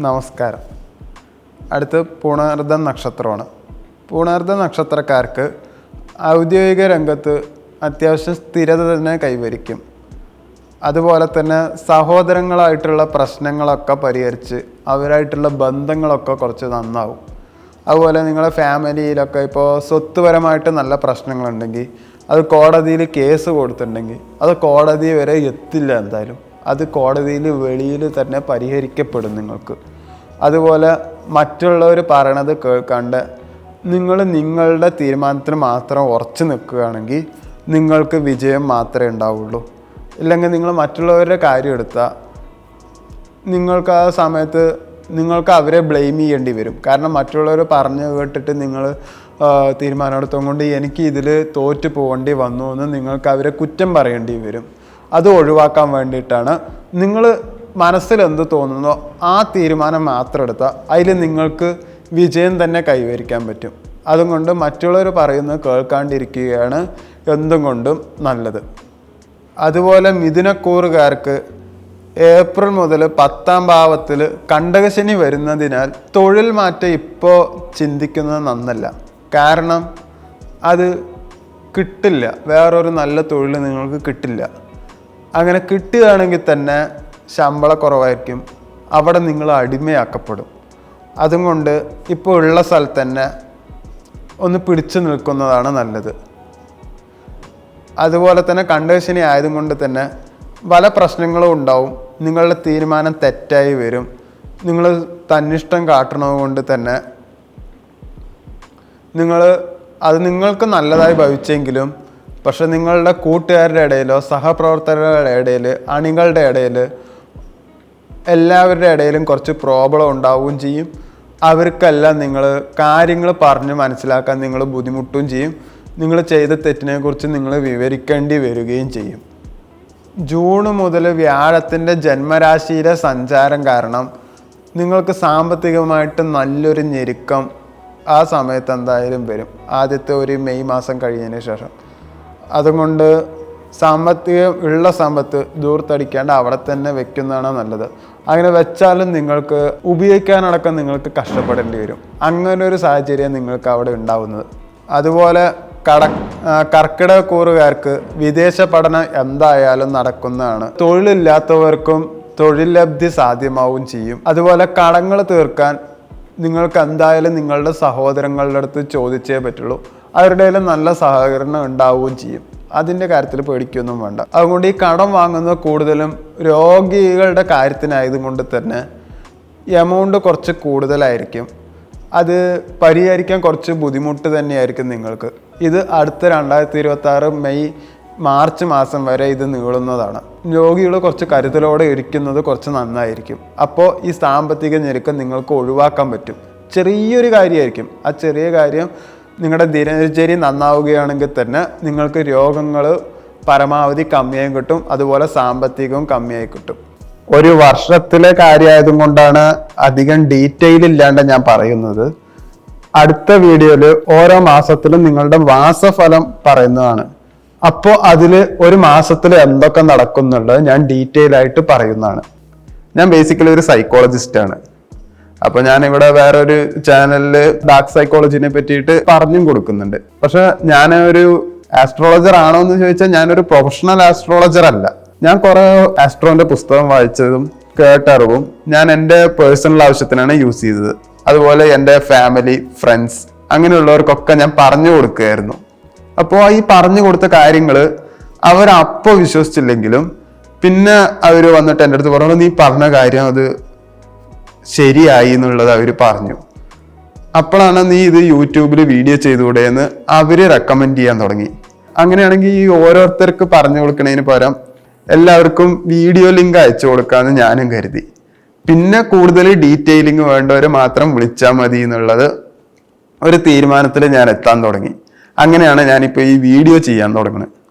നമസ്കാരം. അടുത്ത് പൂണാർദ്ധ നക്ഷത്രമാണ്. പൂണാർദ്ധ നക്ഷത്രക്കാർക്ക് ഔദ്യോഗിക രംഗത്ത് അത്യാവശ്യം സ്ഥിരത തന്നെ കൈവരിക്കും. അതുപോലെ തന്നെ സഹോദരങ്ങളായിട്ടുള്ള പ്രശ്നങ്ങളൊക്കെ പരിഹരിച്ച് അവരായിട്ടുള്ള ബന്ധങ്ങളൊക്കെ കുറച്ച് നന്നാവും. അതുപോലെ നിങ്ങളുടെ ഫാമിലിയിലൊക്കെ ഇപ്പോൾ സ്വത്തുപരമായിട്ട് നല്ല പ്രശ്നങ്ങളുണ്ടെങ്കിൽ അത് കോടതിയിൽ കേസ് കൊടുത്തിട്ടുണ്ടെങ്കിൽ അത് കോടതി വരെ എത്തില്ല എന്തായാലും. അത് കോടതിയിൽ വെളിയിൽ തന്നെ പരിഹരിക്കപ്പെടും നിങ്ങൾക്ക്. അതുപോലെ മറ്റുള്ളവർ പറയണത് കേൾക്കാണ്ട് നിങ്ങൾ നിങ്ങളുടെ തീരുമാനത്തിന് മാത്രം ഉറച്ചു നിൽക്കുകയാണെങ്കിൽ നിങ്ങൾക്ക് വിജയം മാത്രമേ ഉണ്ടാവുള്ളൂ. ഇല്ലെങ്കിൽ നിങ്ങൾ മറ്റുള്ളവരുടെ കാര്യം എടുത്താൽ നിങ്ങൾക്ക് ആ സമയത്ത് നിങ്ങൾക്ക് അവരെ ബ്ലെയിം ചെയ്യേണ്ടി വരും. കാരണം മറ്റുള്ളവർ പറഞ്ഞു കേട്ടിട്ട് നിങ്ങൾ തീരുമാനമെടുത്തത് കൊണ്ട് എനിക്ക് ഇതിൽ തോറ്റു പോകേണ്ടി വന്നു എന്ന് നിങ്ങൾക്ക് അവരെ കുറ്റം പറയേണ്ടി വരും. അത് ഒഴിവാക്കാൻ വേണ്ടിയിട്ടാണ്. നിങ്ങൾ മനസ്സിൽ എന്ത് തോന്നുന്നോ ആ തീരുമാനം മാത്രം എടുത്താൽ അതിൽ നിങ്ങൾക്ക് വിജയം തന്നെ കൈവരിക്കാൻ പറ്റും. അതുകൊണ്ട് മറ്റുള്ളവർ പറയുന്നത് കേൾക്കാണ്ടിരിക്കുകയാണ് എന്തും കൊണ്ടും നല്ലത്. അതുപോലെ മിഥുനക്കൂറുകാർക്ക് ഏപ്രിൽ മുതൽ പത്താം ഭാവത്തിൽ കണ്ടകശനി വരുന്നതിനാൽ തൊഴിൽ മാറ്റം ഇപ്പോൾ ചിന്തിക്കുന്നത് നന്നല്ല. കാരണം അത് കിട്ടില്ല. വേറൊരു നല്ല തൊഴിൽ നിങ്ങൾക്ക് കിട്ടില്ല. അങ്ങനെ കിട്ടുകയാണെങ്കിൽ തന്നെ ശമ്പള കുറവായിരിക്കും. അവിടെ നിങ്ങൾ അടിമയാക്കപ്പെടും. അതുകൊണ്ട് ഇപ്പോൾ ഉള്ള സ്ഥലത്ത് തന്നെ ഒന്ന് പിടിച്ചു നിൽക്കുന്നതാണ് നല്ലത്. അതുപോലെ തന്നെ കണ്ടീഷനി ആയതും കൊണ്ട് തന്നെ പല പ്രശ്നങ്ങളും ഉണ്ടാവും. നിങ്ങളുടെ തീരുമാനം തെറ്റായി വരും. നിങ്ങൾ തന്നിഷ്ടം കാട്ടണത് കൊണ്ട് തന്നെ നിങ്ങൾ അത് നിങ്ങൾക്ക് നല്ലതായി ഭവിച്ചെങ്കിലും പക്ഷെ നിങ്ങളുടെ കൂട്ടുകാരുടെ ഇടയിലോ സഹപ്രവർത്തകരുടെ ഇടയിൽ അണികളുടെ ഇടയിൽ എല്ലാവരുടെ ഇടയിലും കുറച്ച് പ്രോബ്ലം ഉണ്ടാവുകയും ചെയ്യും. അവർക്കെല്ലാം നിങ്ങൾ കാര്യങ്ങൾ പറഞ്ഞ് മനസ്സിലാക്കാൻ നിങ്ങൾ ബുദ്ധിമുട്ടും ചെയ്യും. നിങ്ങൾ ചെയ്ത തെറ്റിനെക്കുറിച്ച് നിങ്ങൾ വിവരിക്കേണ്ടി വരികയും ചെയ്യും. ജൂൺ മുതൽ വ്യാഴത്തിന്റെ ജന്മരാശിയിലെ സഞ്ചാരം കാരണം നിങ്ങൾക്ക് സാമ്പത്തികമായിട്ട് നല്ലൊരു ഞെരുക്കം ആ സമയത്ത് എന്തായാലും വരും. ആദ്യത്തെ ഒരു മെയ് മാസം കഴിഞ്ഞതിന് ശേഷം. അതുകൊണ്ട് സാമ്പത്തികം ഉള്ള സമ്പത്ത് ദൂർത്തടിക്കാണ്ട് അവിടെ തന്നെ വെക്കുന്നതാണ് നല്ലത്. അങ്ങനെ വെച്ചാലും നിങ്ങൾക്ക് ഉപയോഗിക്കാനടക്കം നിങ്ങൾക്ക് കഷ്ടപ്പെടേണ്ടി വരും. അങ്ങനെ ഒരു സാഹചര്യം നിങ്ങൾക്ക് അവിടെ ഉണ്ടാവുന്നത്. അതുപോലെ കട ആ, കർക്കിടക കൂറുകാർക്ക് വിദേശ പഠനം എന്തായാലും നടക്കുന്നതാണ്. തൊഴിലില്ലാത്തവർക്കും തൊഴിൽ ലബ്ധി സാധ്യമാവുകയും ചെയ്യും. അതുപോലെ കടങ്ങൾ തീർക്കാൻ നിങ്ങൾക്ക് എന്തായാലും നിങ്ങളുടെ സഹോദരങ്ങളുടെ അടുത്ത് ചോദിച്ചേ പറ്റുള്ളൂ. അവരുടെ നല്ല സഹകരണം ഉണ്ടാവുകയും ചെയ്യും. അതിന്റെ കാര്യത്തിൽ പേടിക്കൊന്നും വേണ്ട. അതുകൊണ്ട് ഈ കടം വാങ്ങുന്നത് കൂടുതലും രോഗികളുടെ കാര്യത്തിനായതുകൊണ്ട് തന്നെ എമൗണ്ട് കുറച്ച് കൂടുതലായിരിക്കും. അത് പരിഹരിക്കാൻ കുറച്ച് ബുദ്ധിമുട്ട് തന്നെയായിരിക്കും നിങ്ങൾക്ക്. ഇത് അടുത്ത രണ്ടായിരത്തി ഇരുപത്തി മെയ് മാർച്ച് മാസം വരെ ഇത് നീളുന്നതാണ്. രോഗികൾ കുറച്ച് കരുതലോടെ ഇരിക്കുന്നത് കുറച്ച് നന്നായിരിക്കും. അപ്പോൾ ഈ സാമ്പത്തിക ഞെരുക്കം നിങ്ങൾക്ക് ഒഴിവാക്കാൻ പറ്റും. ചെറിയൊരു കാര്യമായിരിക്കും. ആ ചെറിയ കാര്യം നിങ്ങളുടെ ദിനചര്യ നന്നാവുകയാണെങ്കിൽ തന്നെ നിങ്ങൾക്ക് രോഗങ്ങൾ പരമാവധി കമ്മിയായി കിട്ടും. അതുപോലെ സാമ്പത്തികവും കമ്മിയായി കിട്ടും. ഒരു വർഷത്തിലെ കാര്യമായതും കൊണ്ടാണ് അധികം ഡീറ്റെയിൽ ഇല്ലാണ്ട് ഞാൻ പറയുന്നത്. അടുത്ത വീഡിയോയിൽ ഓരോ മാസത്തിലും നിങ്ങളുടെ മാസഫലം പറയുന്നതാണ്. അപ്പോൾ അതിൽ ഒരു മാസത്തിൽ എന്തൊക്കെ നടക്കുന്നുള്ളത് ഞാൻ ഡീറ്റെയിൽ ആയിട്ട് പറയുന്നതാണ്. ഞാൻ ബേസിക്കലി ഒരു സൈക്കോളജിസ്റ്റ് ആണ്. അപ്പൊ ഞാൻ ഇവിടെ വേറൊരു ചാനലിൽ ഡാർക്ക് സൈക്കോളജിനെ പറ്റിയിട്ട് പറഞ്ഞും കൊടുക്കുന്നുണ്ട്. പക്ഷെ ഞാൻ ഒരു ആസ്ട്രോളജർ ആണോ എന്ന് ചോദിച്ചാൽ ഞാനൊരു പ്രൊഫഷണൽ ആസ്ട്രോളജർ അല്ല. ഞാൻ കുറെ ആസ്ട്രോന്റെ പുസ്തകം വായിച്ചതും കേട്ടറിവും ഞാൻ എന്റെ പേഴ്സണൽ ആവശ്യത്തിനാണ് യൂസ് ചെയ്തത്. അതുപോലെ എന്റെ ഫാമിലി ഫ്രണ്ട്സ് അങ്ങനെയുള്ളവർക്കൊക്കെ ഞാൻ പറഞ്ഞു കൊടുക്കുകയായിരുന്നു. അപ്പോൾ ഈ പറഞ്ഞു കൊടുത്ത കാര്യങ്ങൾ അവർ അപ്പോൾ വിശ്വസിച്ചില്ലെങ്കിലും പിന്നെ അവർ വന്നിട്ട് എന്റെ അടുത്ത് പറഞ്ഞു നീ പറഞ്ഞ കാര്യം അത് ശരിയായി എന്നുള്ളത് അവർ പറഞ്ഞു. അപ്പോഴാണ് നീ ഇത് യൂട്യൂബിൽ വീഡിയോ ചെയ്തുകൂടെ എന്ന് അവർ റെക്കമെൻഡ് ചെയ്യാൻ തുടങ്ങി. അങ്ങനെയാണെങ്കിൽ ഈ ഓരോരുത്തർക്ക് പറഞ്ഞു കൊടുക്കുന്നതിന് പകരം എല്ലാവർക്കും വീഡിയോ ലിങ്ക് അയച്ചു കൊടുക്കാമെന്ന് ഞാനും കരുതി. പിന്നെ കൂടുതൽ ഡീറ്റെയിലിംഗ് വേണ്ടവരെ മാത്രം വിളിച്ചാൽ മതി എന്നുള്ളത് ഒരു തീരുമാനത്തിൽ ഞാൻ എത്താൻ തുടങ്ങി. അങ്ങനെയാണ് ഞാനിപ്പോൾ ഈ വീഡിയോ ചെയ്യാൻ തുടങ്ങുന്നത്.